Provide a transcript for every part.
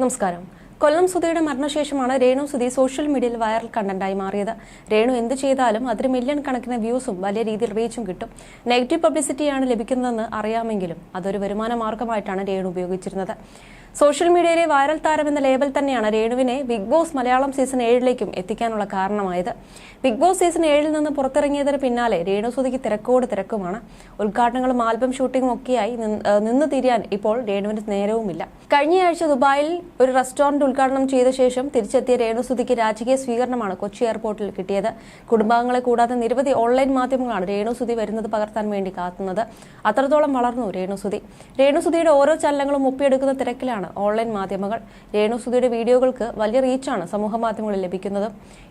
നമസ്കാരം. കൊല്ലം സുധയുടെ മരണശേഷമാണ് രേണു സുധി സോഷ്യൽ മീഡിയയിൽ വൈറൽ കണ്ടന്റായി മാറിയത്. രേണു എന്ത് ചെയ്താലും അതിന് മില്യൺ കണക്കിന് വ്യൂസും വലിയ രീതിയിൽ റീച്ചും കിട്ടും. നെഗറ്റീവ് പബ്ലിസിറ്റിയാണ് ലഭിക്കുന്നതെന്ന് അറിയാമെങ്കിലും അതൊരു വരുമാന മാർഗമായിട്ടാണ് രേണു ഉപയോഗിച്ചിരുന്നത്. സോഷ്യൽ മീഡിയയിലെ വൈറൽ താരം എന്ന ലേബൽ തന്നെയാണ് രേണുവിനെ ബിഗ് ബോസ് മലയാളം സീസൺ ഏഴിലേക്കും എത്തിക്കാനുള്ള കാരണമായത്. ബിഗ് ബോസ് സീസൺ ഏഴിൽ നിന്ന് പുറത്തിറങ്ങിയതിന് പിന്നാലെ രേണു സുധിക്ക് തിരക്കോട് തിരക്കുമാണ്. ഉദ്ഘാടനങ്ങളും ആൽബം ഷൂട്ടിങ്ങും ഒക്കെയായി നിന്ന്- തിരിയാൻ ഇപ്പോൾ രേണുവിന് നേരവുമില്ല. കഴിഞ്ഞയാഴ്ച ദുബായിൽ ഒരു റെസ്റ്റോറന്റ് ഉദ്ഘാടനം ചെയ്ത ശേഷം തിരിച്ചെത്തിയ രേണു സുധിക്ക് രാജകീയ സ്വീകരണമാണ് കൊച്ചി എയർപോർട്ടിൽ കിട്ടിയത്. കുടുംബാംഗങ്ങളെ കൂടാതെ നിരവധി ഓൺലൈൻ മാധ്യമങ്ങളാണ് രേണു സുധി വരുന്നത് പകർത്താൻ വേണ്ടി കാത്തുന്നത്. അത്രത്തോളം വളർന്നു രേണു സുധി. രേണു സുധിയുടെ ഓരോ ചലനങ്ങളും ഒപ്പിയെടുക്കുന്ന തിരക്കിലാണ് ഓൺലൈൻ മാധ്യമങ്ങൾ രേണു സുധിയുടെ വീഡിയോകൾക്ക് വലിയ റീച്ചാണ് സമൂഹ മാധ്യമങ്ങളിൽ ലഭിക്കുന്നത്.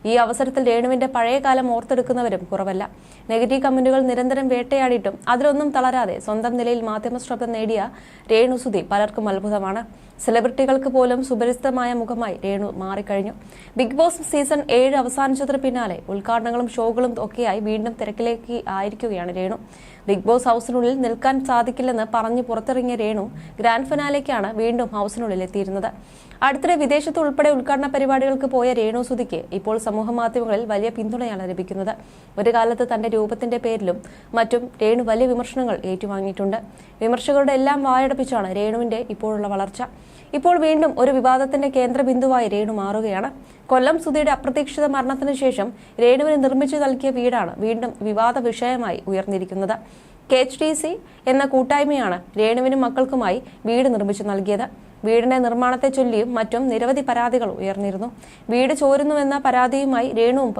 ഈ അവസരത്തിൽ രേണുവിന്റെ പഴയകാലം ഓർത്തെടുക്കുന്നവരും കുറവല്ല. നെഗറ്റീവ് കമന്റുകൾ നിരന്തരം വേട്ടയാടിയിട്ടും അതിലൊന്നും തളരാതെ സ്വന്തം നിലയിൽ മാധ്യമ ശ്രദ്ധ നേടിയ രേണു സുധി പലർക്കും അത്ഭുതമാണ്. സെലിബ്രിറ്റികൾക്ക് പോലും സുപരിചിതമായ മുഖമായി രേണു മാറിക്കഴിഞ്ഞു. ബിഗ് ബോസ് സീസൺ ഏഴ് അവസാനിച്ചതിന് പിന്നാലെ ഉദ്ഘാടനങ്ങളും ഷോകളും ഒക്കെയായി വീണ്ടും തിരക്കിലേക്ക് ആയിരിക്കുകയാണ് രേണു. ബിഗ് ബോസ് ഹൗസിനുള്ളിൽ നിൽക്കാൻ സാധിക്കില്ലെന്ന് പറഞ്ഞ് പുറത്തിറങ്ങിയ രേണു ഗ്രാൻഡ് ഫിനാലേക്കാണ് വീണ്ടും ഹൗസിനുള്ളിൽ എത്തിയിരുന്നത്. അടുത്തിടെ വിദേശത്ത് ഉൾപ്പെടെ ഉദ്ഘാടന പരിപാടികൾക്ക് പോയ രേണു സുധിക്ക് ഇപ്പോൾ സമൂഹ മാധ്യമങ്ങളിൽ വലിയ പിന്തുണയാണ് ലഭിക്കുന്നത്. ഒരു കാലത്ത് തന്റെ രൂപത്തിന്റെ പേരിലും മറ്റും രേണു വലിയ വിമർശനങ്ങൾ ഏറ്റുവാങ്ങിയിട്ടുണ്ട്. വിമർശകരുടെ എല്ലാം വായടപ്പിച്ചാണ് രേണുവിന്റെ ഇപ്പോഴുള്ള വളർച്ച. ഇപ്പോൾ വീണ്ടും ഒരു വിവാദത്തിന്റെ കേന്ദ്ര ബിന്ദുവായി രേണു മാറുകയാണ്. കൊല്ലം സുധിയുടെ അപ്രതീക്ഷിത മരണത്തിന് ശേഷം രേണുവിന് നിർമ്മിച്ചു നൽകിയ വീടാണ് വീണ്ടും വിവാദ വിഷയമായി ഉയർന്നിരിക്കുന്നത്. കെ എച്ച് ഡി സി എന്ന കൂട്ടായ്മയാണ് രേണുവിനും മക്കൾക്കുമായി വീട് നിർമ്മിച്ചു നൽകിയത്. വീടിന്റെ നിർമ്മാണത്തെ ചൊല്ലിയും മറ്റും നിരവധി പരാതികൾ ഉയർന്നിരുന്നു. വീട് ചോരുന്നുവെന്ന പരാതിയുമായി രേണുവും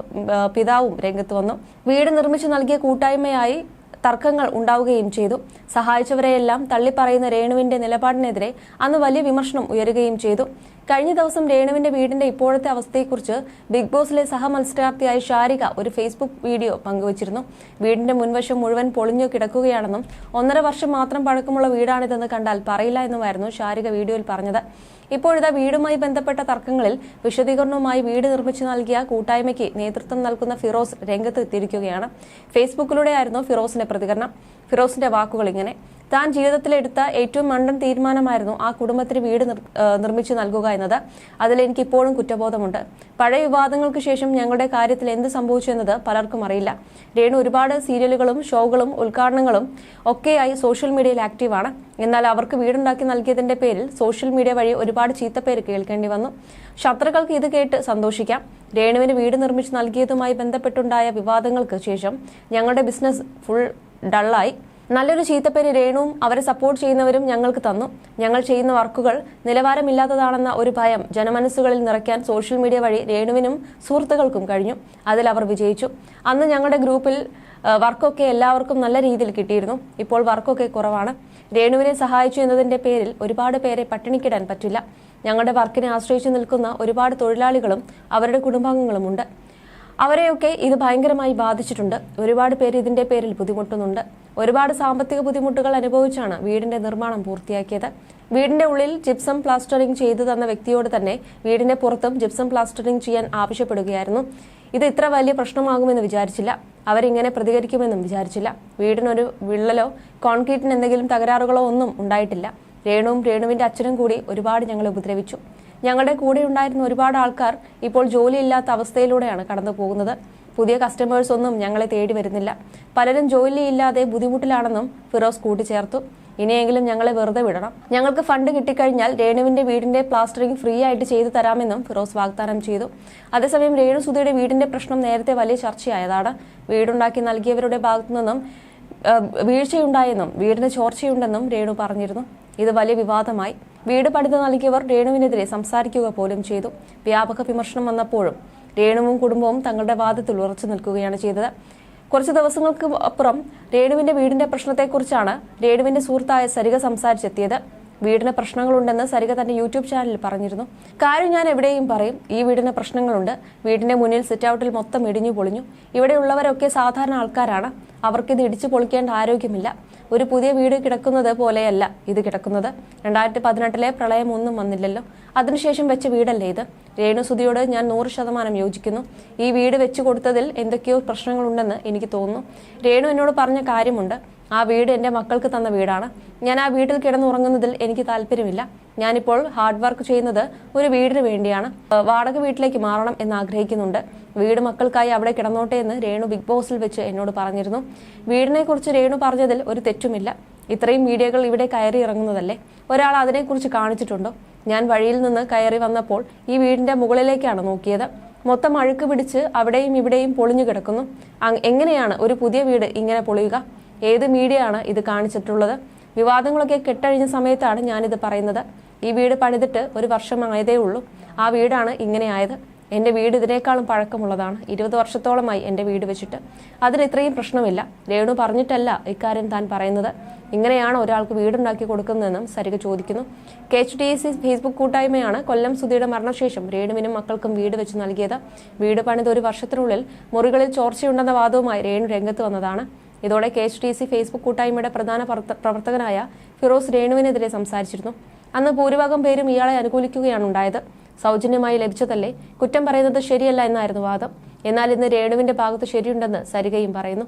പിതാവും രംഗത്ത് വന്നു. വീട് നിർമ്മിച്ചു നൽകിയ കൂട്ടായ്മയായി തർക്കങ്ങൾ ഉണ്ടാവുകയും ചെയ്തു. സഹായിച്ചവരെയെല്ലാം തള്ളിപ്പറയുന്ന രേണുവിന്റെ നിലപാടിനെതിരെ അന്ന് വലിയ വിമർശനം ഉയരുകയും ചെയ്തു. കഴിഞ്ഞ ദിവസം രേണുവിന്റെ വീടിന്റെ ഇപ്പോഴത്തെ അവസ്ഥയെക്കുറിച്ച് ബിഗ് ബോസിലെ സഹമത്സരാർത്ഥിയായ ഷാരിക ഒരു ഫേസ്ബുക്ക് വീഡിയോ പങ്കുവച്ചിരുന്നു. വീടിന്റെ മുൻവശം മുഴുവൻ പൊളിഞ്ഞു കിടക്കുകയാണെന്നും ഒന്നര വർഷം മാത്രം പഴക്കമുള്ള വീടാണിതെന്ന് കണ്ടാൽ പറയില്ല എന്നുമായിരുന്നു ഷാരിക വീഡിയോയിൽ പറഞ്ഞത്. ഇപ്പോഴിതാ വീടുമായി ബന്ധപ്പെട്ട തർക്കങ്ങളിൽ വിശദീകരണവുമായി വീട് നിർമ്മിച്ചു നൽകിയ കൂട്ടായ്മയ്ക്ക് നേതൃത്വം നൽകുന്ന ഫിറോസ് രംഗത്ത് എത്തിയിരിക്കുകയാണ് ഫേസ്ബുക്കിലൂടെയായിരുന്നു ഫിറോസിന്റെ പ്രതികരണം. ഫിറോസിന്റെ വാക്കുകൾ ഇങ്ങനെ താൻ ജീവിതത്തിലെടുത്ത ഏറ്റവും മണ്ടൻ തീരുമാനമായിരുന്നു ആ കുടുംബത്തിന് വീട് നിർമ്മിച്ചു നൽകുക എന്നത്. അതിൽ എനിക്ക് ഇപ്പോഴും കുറ്റബോധമുണ്ട്. പഴയ വിവാദങ്ങൾക്ക് ശേഷം ഞങ്ങളുടെ കാര്യത്തിൽ എന്ത് സംഭവിച്ചു എന്നത് പലർക്കും അറിയില്ല. രേണു ഒരുപാട് സീരിയലുകളും ഷോകളും ഉദ്ഘാടനങ്ങളും ഒക്കെയായി സോഷ്യൽ മീഡിയയിൽ ആക്റ്റീവാണ് എന്നാൽ അവർക്ക് വീടുണ്ടാക്കി നൽകിയതിന്റെ പേരിൽ സോഷ്യൽ മീഡിയ വഴി ഒരുപാട് ചീത്തപ്പേര് കേൾക്കേണ്ടി വന്നു. ശത്രുക്കൾക്ക് ഇത് കേട്ട് സന്തോഷിക്കാം. രേണുവിന് വീട് നിർമ്മിച്ച് നൽകിയതുമായി ബന്ധപ്പെട്ടുണ്ടായ വിവാദങ്ങൾക്ക് ശേഷം ഞങ്ങളുടെ ബിസിനസ് ഫുൾ ഡള്ളായി. നല്ലൊരു ചീത്തപ്പേര് രേണുവും അവരെ സപ്പോർട്ട് ചെയ്യുന്നവരും ഞങ്ങൾക്ക് തന്നു. ഞങ്ങൾ ചെയ്യുന്ന വർക്കുകൾ നിലവാരമില്ലാത്തതാണെന്ന ഒരു ഭയം ജനമനസ്സുകളിൽ നിറയ്ക്കാൻ സോഷ്യൽ മീഡിയ വഴി രേണുവിനും സുഹൃത്തുക്കൾക്കും കഴിഞ്ഞു. അതിൽ അവർ വിജയിച്ചു. അന്ന് ഞങ്ങളുടെ ഗ്രൂപ്പിൽ വർക്കൊക്കെ എല്ലാവർക്കും നല്ല രീതിയിൽ കിട്ടിയിരുന്നു. ഇപ്പോൾ വർക്കൊക്കെ കുറവാണ്. രേണുവിനെ സഹായിച്ചു എന്നതിന്റെ പേരിൽ ഒരുപാട് പേരെ പട്ടിണിക്കിടാൻ പറ്റില്ല. ഞങ്ങളുടെ വർക്കിനെ ആശ്രയിച്ചു നിൽക്കുന്ന ഒരുപാട് തൊഴിലാളികളും അവരുടെ കുടുംബാംഗങ്ങളുമുണ്ട് അവരെയൊക്കെ ഇത് ഭയങ്കരമായി ബാധിച്ചിട്ടുണ്ട്. ഒരുപാട് പേര് ഇതിന്റെ പേരിൽ ബുദ്ധിമുട്ടുന്നുണ്ട്. ഒരുപാട് സാമ്പത്തിക ബുദ്ധിമുട്ടുകൾ അനുഭവിച്ചാണ് വീടിന്റെ നിർമ്മാണം പൂർത്തിയാക്കിയത്. വീടിന്റെ ഉള്ളിൽ ജിപ്സം പ്ലാസ്റ്ററിംഗ് ചെയ്തു തന്ന വ്യക്തിയോട് തന്നെ വീടിന്റെ പുറത്തും ജിപ്സം പ്ലാസ്റ്ററിംഗ് ചെയ്യാൻ ആവശ്യപ്പെടുകയായിരുന്നു. ഇത് ഇത്ര വലിയ പ്രശ്നമാകുമെന്ന് വിചാരിച്ചില്ല. അവരിങ്ങനെ പ്രതികരിക്കുമെന്നും വിചാരിച്ചില്ല. വീടിനൊരു വിള്ളലോ കോൺക്രീറ്റിന് എന്തെങ്കിലും തകരാറുകളോ ഒന്നും ഉണ്ടായിട്ടില്ല. രേണുവും രേണുവിന്റെ അച്ഛനും കൂടി ഒരുപാട് ഞങ്ങളെ ഉപദ്രവിച്ചു. ഞങ്ങളുടെ കൂടെ ഉണ്ടായിരുന്ന ഒരുപാട് ആൾക്കാർ ഇപ്പോൾ ജോലിയില്ലാത്ത അവസ്ഥയിലൂടെയാണ് കടന്നു പോകുന്നത് പുതിയ കസ്റ്റമേഴ്സ് ഒന്നും ഞങ്ങളെ തേടി വരുന്നില്ല. പലരും ജോലിയില്ലാതെ ബുദ്ധിമുട്ടിലാണെന്നും ഫിറോസ് കൂട്ടിച്ചേർത്തു. ഇനിയെങ്കിലും ഞങ്ങളെ വെറുതെ വിടണം. ഞങ്ങൾക്ക് ഫണ്ട് കിട്ടിക്കഴിഞ്ഞാൽ രേണുവിന്റെ വീടിന്റെ പ്ലാസ്റ്ററിംഗ് ഫ്രീ ആയിട്ട് ചെയ്തു തരാമെന്നും ഫിറോസ് വാഗ്ദാനം ചെയ്തു. അതേസമയം രേണു സുധയുടെ വീടിന്റെ പ്രശ്നം നേരത്തെ വലിയ ചർച്ചയായതാണ്. വീടുണ്ടാക്കി നൽകിയവരുടെ ഭാഗത്തുനിന്നും വീഴ്ചയുണ്ടായെന്നും വീടിന് ചോർച്ചയുണ്ടെന്നും രേണു പറഞ്ഞിരുന്നു. ഇത് വലിയ വിവാദമായി. വീട് പണിത് നൽകിയവർ രേണുവിനെതിരെ സംസാരിക്കുക പോലും ചെയ്തു. വ്യാപക വിമർശനം വന്നപ്പോഴും രേണുവും കുടുംബവും തങ്ങളുടെ വാദത്തിൽ ഉറച്ചു നിൽക്കുകയാണ് ചെയ്തത്. കുറച്ച് ദിവസങ്ങൾക്ക് അപ്പുറം രേണുവിന്റെ വീടിന്റെ പ്രശ്നത്തെക്കുറിച്ചാണ് രേണുവിന്റെ സുഹൃത്തായ സരിക സംസാരിച്ചെത്തിയത്. വീടിന് പ്രശ്നങ്ങളുണ്ടെന്ന് സരിക തന്റെ യൂട്യൂബ് ചാനലിൽ പറഞ്ഞിരുന്നു. കാര്യം ഞാൻ എവിടെയും പറയും ഈ വീടിന് പ്രശ്നങ്ങളുണ്ട്. വീടിന്റെ മുന്നിൽ സിറ്റ് ഔട്ടിൽ മൊത്തം ഇടിഞ്ഞു പൊളിഞ്ഞു. ഇവിടെയുള്ളവരൊക്കെ സാധാരണ ആൾക്കാരാണ്. അവർക്കിത് ഇടിച്ചു പൊളിക്കേണ്ട ആരോഗ്യമില്ല. ഒരു പുതിയ വീട് കിടക്കുന്നത് പോലെയല്ല ഇത് കിടക്കുന്നത്. രണ്ടായിരത്തി പതിനെട്ടിലെ പ്രളയം ഒന്നും വന്നില്ലല്ലോ. അതിനുശേഷം വെച്ച വീടല്ലേ ഇത്? രേണുസുതിയോട് ഞാൻ നൂറ് ശതമാനം യോജിക്കുന്നു. ഈ വീട് വെച്ചു കൊടുത്തതിൽ എന്തൊക്കെയോ പ്രശ്നങ്ങളുണ്ടെന്ന് എനിക്ക് തോന്നുന്നു. രേണു എന്നോട് പറഞ്ഞ കാര്യമുണ്ട്. ആ വീട് എന്റെ മക്കൾക്ക് തന്ന വീടാണ്. ഞാൻ ആ വീട്ടിൽ കിടന്നുറങ്ങുന്നതിൽ എനിക്ക് താല്പര്യമില്ല. ഞാനിപ്പോൾ ഹാർഡ് വർക്ക് ചെയ്യുന്നത് ഒരു വീടിന് വേണ്ടിയാണ്. വാടക വീട്ടിലേക്ക് മാറണം എന്ന് ആഗ്രഹിക്കുന്നുണ്ട്. വീട് മക്കൾക്കായി അവിടെ കിടന്നോട്ടെ എന്ന് രേണു ബിഗ് ബോസിൽ വെച്ച് എന്നോട് പറഞ്ഞിരുന്നു. വീടിനെക്കുറിച്ച് രേണു പറഞ്ഞതിൽ ഒരു തെറ്റുമില്ല. ഇത്രയും മീഡിയകൾ ഇവിടെ കയറി ഇറങ്ങുന്നതല്ലേ? ഒരാൾ അതിനെക്കുറിച്ച് കാണിച്ചിട്ടുണ്ടോ? ഞാൻ വഴിയിൽ നിന്ന് കയറി വന്നപ്പോൾ ഈ വീടിന്റെ മുകളിലേക്കാണ് നോക്കിയത്. മൊത്തം അഴുക്ക് പിടിച്ച് അവിടെയും ഇവിടെയും പൊളിഞ്ഞു കിടക്കുന്നു. എങ്ങനെയാണ് ഒരു പുതിയ വീട് ഇങ്ങനെ പൊളിയുക? ഏത് മീഡിയ ആണ് ഇത് കാണിച്ചിട്ടുള്ളത്? വിവാദങ്ങളൊക്കെ കെട്ടഴിഞ്ഞ സമയത്താണ് ഞാനിത് പറയുന്നത്. ഈ വീട് പണിതിട്ട് ഒരു വർഷമായതേ ഉള്ളൂ. ആ വീടാണ് ഇങ്ങനെ ആയത്. എന്റെ വീട് ഇതിനേക്കാളും പഴക്കമുള്ളതാണ്. ഇരുപത് വർഷത്തോളമായി എന്റെ വീട് വെച്ചിട്ട്. അതിന് ഇത്രയും പ്രശ്നമില്ല. രേണു പറഞ്ഞിട്ടല്ല ഇക്കാര്യം താൻ പറയുന്നത്. ഇങ്ങനെയാണ് ഒരാൾക്ക് വീടുണ്ടാക്കി കൊടുക്കുന്നതെന്നും സരിക ചോദിക്കുന്നു. K H D C Facebook കൂട്ടായ്മയാണ് കൊല്ലം സുധിയുടെ മരണശേഷം രേണുവിനും മക്കൾക്കും വീട് വെച്ച് നൽകിയത്. വീട് പണിത് ഒരു വർഷത്തിനുള്ളിൽ മുറികളിൽ ചോർച്ചയുണ്ടെന്ന വാദവുമായി രേണു രംഗത്ത് വന്നതാണ്. ഇതോടെ K H D C Facebook കൂട്ടായ്മയുടെ പ്രധാന പ്രവർത്തകനായ ഫിറോസ് രേണുവിനെതിരെ സംസാരിച്ചിരുന്നു. അന്ന് ഭൂരിഭാഗം പേരും ഇയാളെ അനുകൂലിക്കുകയാണ് ഉണ്ടായത്. സൗജന്യമായി ലഭിച്ചതല്ലേ? കുറ്റം പറയുന്നത് ശരിയല്ല എന്നായിരുന്നു വാദം. എന്നാൽ ഇന്ന് രേണുവിന്റെ ഭാഗത്ത് ശരിയുണ്ടെന്ന് സരികയും പറയുന്നു.